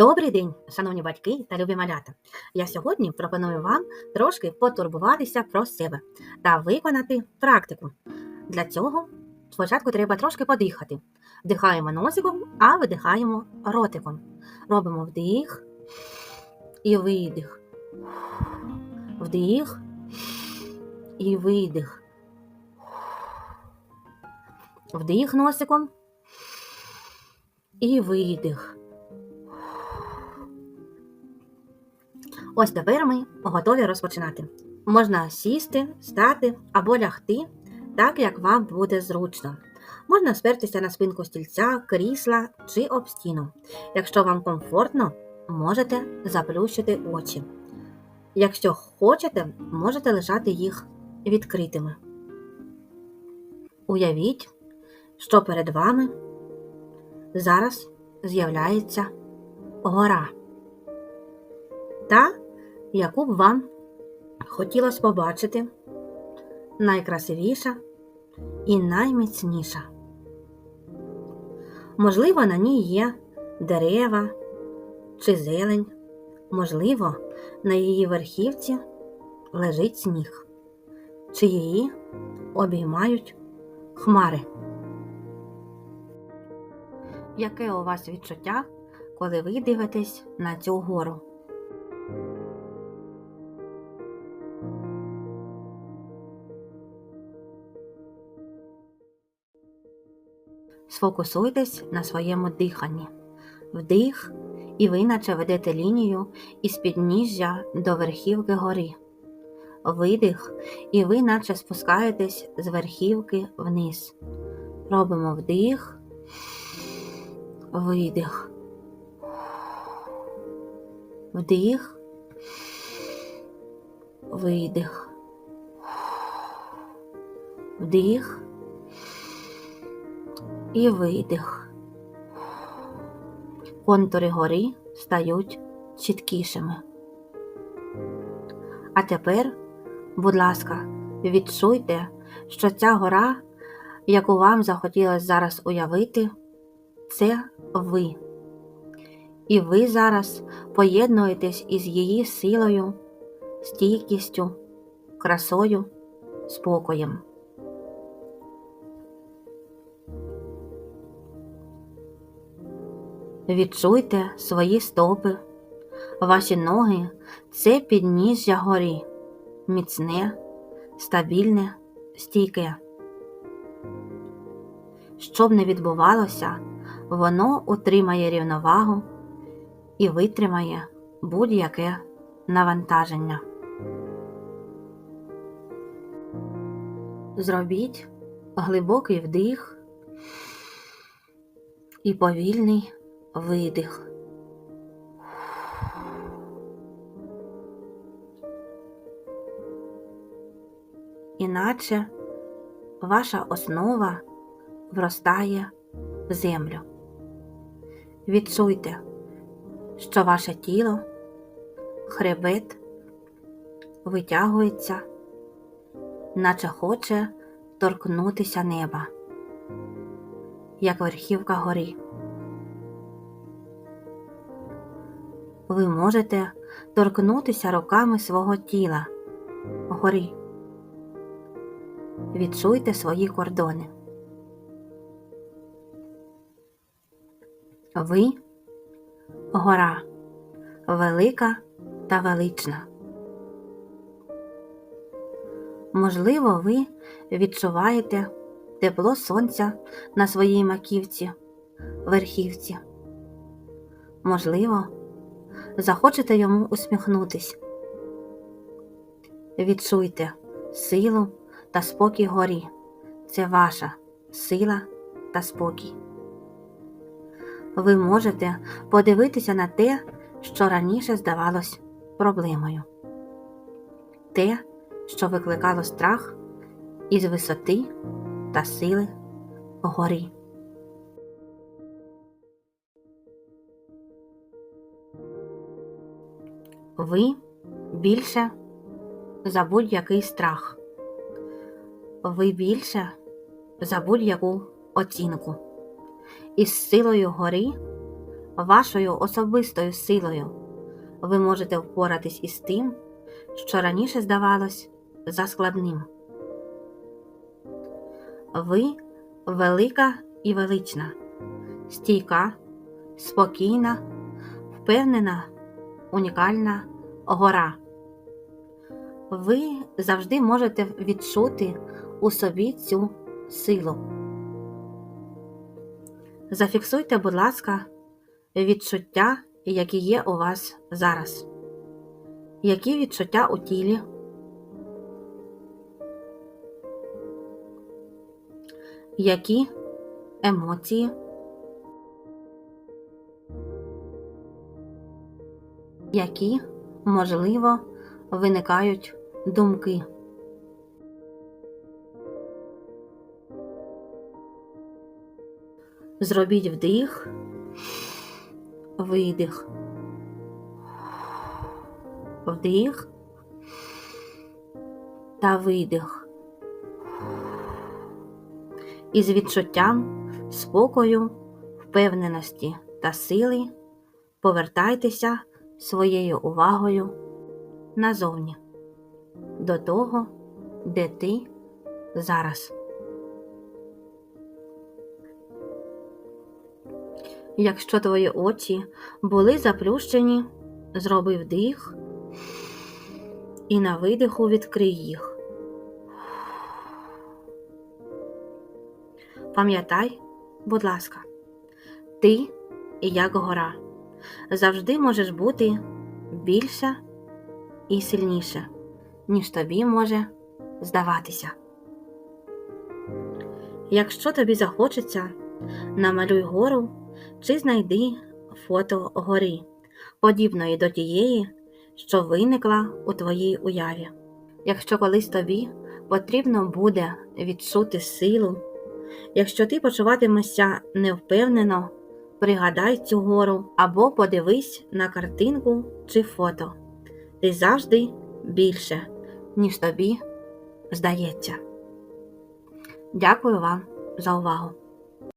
Добрий день, шановні батьки та любі малята. Я сьогодні пропоную вам трошки потурбуватися про себе та виконати практику. Для цього спочатку треба трошки подихати. Вдихаємо носиком, а видихаємо ротиком. Робимо вдих і видих. Вдих і видих. Вдих носиком і видих. Ось тепер ми готові розпочинати. Можна сісти, стати або лягти, так як вам буде зручно. Можна спертися на спинку стільця, крісла чи об стіну. Якщо вам комфортно, можете заплющити очі. Якщо хочете, можете лишати їх відкритими. Уявіть, що перед вами зараз з'являється гора та яку б вам хотілося побачити найкрасивіша і найміцніша. Можливо, на ній є дерева чи зелень, можливо, на її верхівці лежить сніг, чи її обіймають хмари. Яке у вас відчуття, коли ви дивитесь на цю гору? Сфокусуйтесь на своєму диханні. Вдих, і ви наче ведете лінію із підніжжя до верхівки гори. Видих, і ви наче спускаєтесь з верхівки вниз. Робимо вдих, видих. Вдих, видих. Вдих і видих. Контури гори стають чіткішими. А тепер, будь ласка, відчуйте, що ця гора, яку вам захотілося зараз уявити, це ви. І ви зараз поєднуєтесь із її силою, стійкістю, красою, спокоєм. Відчуйте свої стопи, ваші ноги це підніжжя горі, міцне, стабільне, стійке. Що б не відбувалося, воно утримає рівновагу і витримає будь-яке навантаження. Зробіть глибокий вдих і повільний видих. Іначе ваша основа вростає в землю. Відчуйте, що ваше тіло, хребет витягується, наче хоче торкнутися неба, як верхівка горі. Ви можете торкнутися руками свого тіла горі. Відчуйте свої кордони. Ви гора велика та велична. Можливо, ви відчуваєте тепло сонця на своїй маківці, верхівці. Можливо, захочете йому усміхнутись. Відчуйте силу та спокій горі. Це ваша сила та спокій. Ви можете подивитися на те, що раніше здавалось проблемою, те, що викликало страх із висоти та сили горі. Ви більше за будь-який страх. Ви більше за будь-яку оцінку. Із силою гори вашою особистою силою ви можете впоратись із тим, що раніше здавалось заскладним. Ви велика і велична, стійка, спокійна, впевнена, унікальна гора. Ви завжди можете відчути у собі цю силу. Зафіксуйте, будь ласка, відчуття, які є у вас зараз. Які відчуття у тілі? Які емоції? Які, можливо, виникають думки? Зробіть вдих, видих. Вдих та видих. Із відчуттям спокою, впевненості та сили повертайтеся своєю увагою назовні до того, де ти зараз. Якщо твої очі були заплющені, зроби вдих і на видиху відкрий їх. Пам'ятай, будь ласка, ти, як гора, завжди можеш бути більше і сильніше, ніж тобі може здаватися. Якщо тобі захочеться, намалюй гору чи знайди фото гори, подібної до тієї, що виникла у твоїй уяві. Якщо колись тобі потрібно буде відчути силу, якщо ти почуватимешся невпевнено, пригадай цю гору або подивись на картинку чи фото. Ти завжди більше, ніж тобі здається. Дякую вам за увагу!